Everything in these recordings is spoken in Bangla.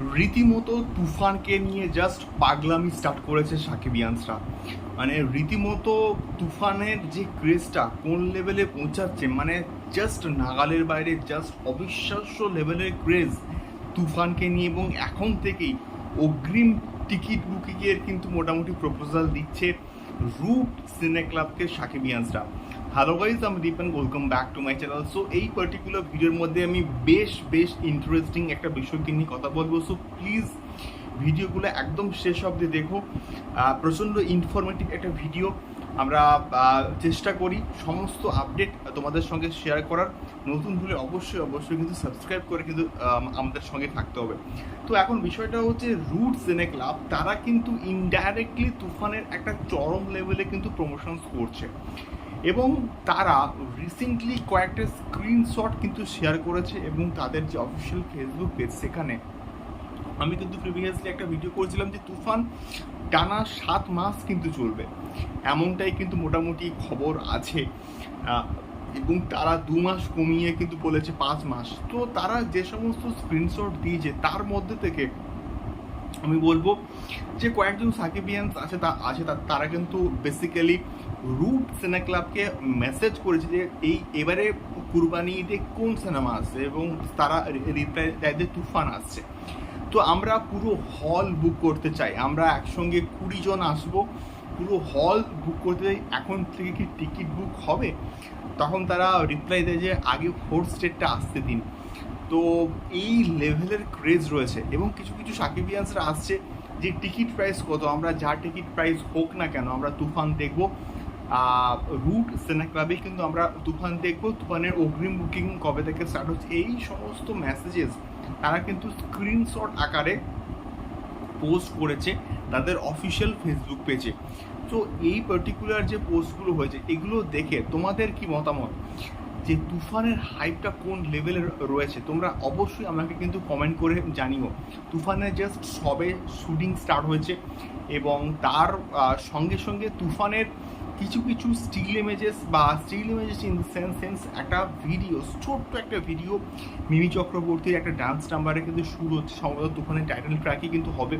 রীতিমতো তুফানকে নিয়ে জাস্ট পাগলামি স্টার্ট করেছে সাকিবিয়ানসরা। মানে রীতিমতো তুফানের যে ক্রেজটা কোন লেভেলে পৌঁছাচ্ছে মানে জাস্ট নাগালের বাইরে জাস্ট অবিশ্বাস্য লেভেলের ক্রেজ তুফানকে নিয়ে এবং এখন থেকেই অগ্রিম টিকিট বুকিংয়ের কিন্তু মোটামুটি প্রপোজাল দিচ্ছে রুট সিনে ক্লাবকে সাকিবিয়ানসরা। হ্যালো গাইজ আমি Dipen welcome back to my channel so এই পার্টিকুলার ভিডিওর মধ্যে আমি বেশ বেশ ইন্টারেস্টিং একটা বিষয়কে নিয়ে কথা বলব। সো প্লিজ ভিডিওগুলো একদম শেষ অবধি দেখো। প্রচণ্ড ইনফরমেটিভ একটা ভিডিও আমরা চেষ্টা করি সমস্ত আপডেট তোমাদের সঙ্গে শেয়ার করার। নতুন হলে অবশ্যই অবশ্যই কিন্তু সাবস্ক্রাইব করে কিন্তু আমাদের সঙ্গে থাকতে হবে। তো এখন বিষয়টা হচ্ছে রুট সিনে ক্লাব। তারা কিন্তু ইনডাইরেক্টলি তুফানের একটা চরম লেভেলে কিন্তু প্রমোশনস করছে। এবং তারা রিসেন্টলি কয়েকটা স্ক্রিনশট কিন্তু শেয়ার করেছে এবং তাদের যে অফিসিয়াল ফেসবুক পেজ সেখানে। আমি কিন্তু প্রিভিয়াসলি একটা ভিডিও করেছিলাম যে তুফান টানা সাত মাস কিন্তু চলবে। এমনটাই কিন্তু মোটামুটি খবর আছে। এবং তারা দু মাস কমিয়ে কিন্তু বলেছে পাঁচ মাস। তো তারা যে সমস্ত স্ক্রিনশট দিয়েছে, তার মধ্যে থেকে আমি বলব যে কয়েকজন সাকিবিয়ান্স আছে তা আছে তারা কিন্তু বেসিক্যালি রুট সিনে ক্লাবকে মেসেজ করেছে যে এই এবারে কুরবানি ঈদে কোন সিনেমা আসছে এবং তারা রিপ্লাই দেয় তুফান আসছে। তো আমরা পুরো হল বুক করতে চাই। আমরা একসঙ্গে কুড়ি জন আসব। পুরো হল বুক করতে চাই। এখন থেকে কি টিকিট বুক হবে? তখন তারা রিপ্লাই দেয় যে আগে ফোর্থ স্টেটটা আসতে দিন। তো এই লেভেলের ক্রেজ রয়েছে এবং কিছু কিছু সাকিবিয়ান্সরা আসছে যে টিকিট প্রাইস কত, আমরা যা টিকিট প্রাইস হোক না কেন, আমরা তুফান দেখব। রুট সেনা ক্লাবে কিন্তু আমরা তুফান দেখব, তুফানের অগ্রিম বুকিং কবে থেকে স্টার্ট হচ্ছে, এই সমস্ত মেসেজেস তারা কিন্তু স্ক্রিনশট আকারে পোস্ট করেছে, তাদের অফিসিয়াল ফেসবুক পেজে তো এই পার্টিকুলার যে পোস্টগুলো হয়েছে, এগুলো দেখে তোমাদের কি মতামত? যে তুফানের হাইপটা কোন লেভেলে রয়েছে, তোমরা অবশ্যই আমাকে কিন্তু কমেন্ট করে জানিও। তুফানের জাস্ট সবে শুটিং স্টার্ট হয়েছে এবং তার সঙ্গে সঙ্গে তুফানের কিছু কিছু স্টিল ইমেজেস বা still images in sense sense একটা ভিডিও ছোট্ট একটা ভিডিও মিমি চক্রবর্তীর একটা ডান্স নাম্বারে কিন্তু শুরু হচ্ছে। সম্ভবত তুফানের টাইটেল ট্র্যাকই কিন্তু হবে।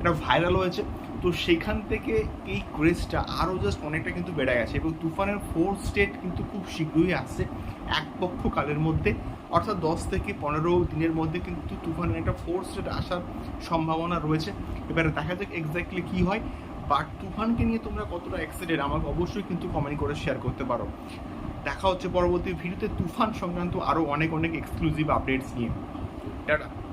এটা ভাইরাল হয়েছে। তো সেখান থেকে এই ক্রেজটা আরও জাস্ট অনেকটা কিন্তু বেড়ে গেছে এবং তুফানের ফোর স্টেট কিন্তু খুব শীঘ্রই আসছে এক পক্ষ কালের মধ্যে। অর্থাৎ দশ থেকে পনেরো দিনের মধ্যে কিন্তু তুফানের একটা ফোর স্টেট আসার সম্ভাবনা রয়েছে। এবারে দেখা যাক এক্স্যাক্টলি কী হয়। বাট তুফানকে নিয়ে তোমরা কতটা এক্সাইটেড আমাকে অবশ্যই কিন্তু কমেন্ট করে শেয়ার করতে পারো। দেখা হচ্ছে পরবর্তী ভিডিওতে তুফান সংক্রান্ত আরও অনেক অনেক এক্সক্লুসিভ আপডেটস নিয়ে। টাটা।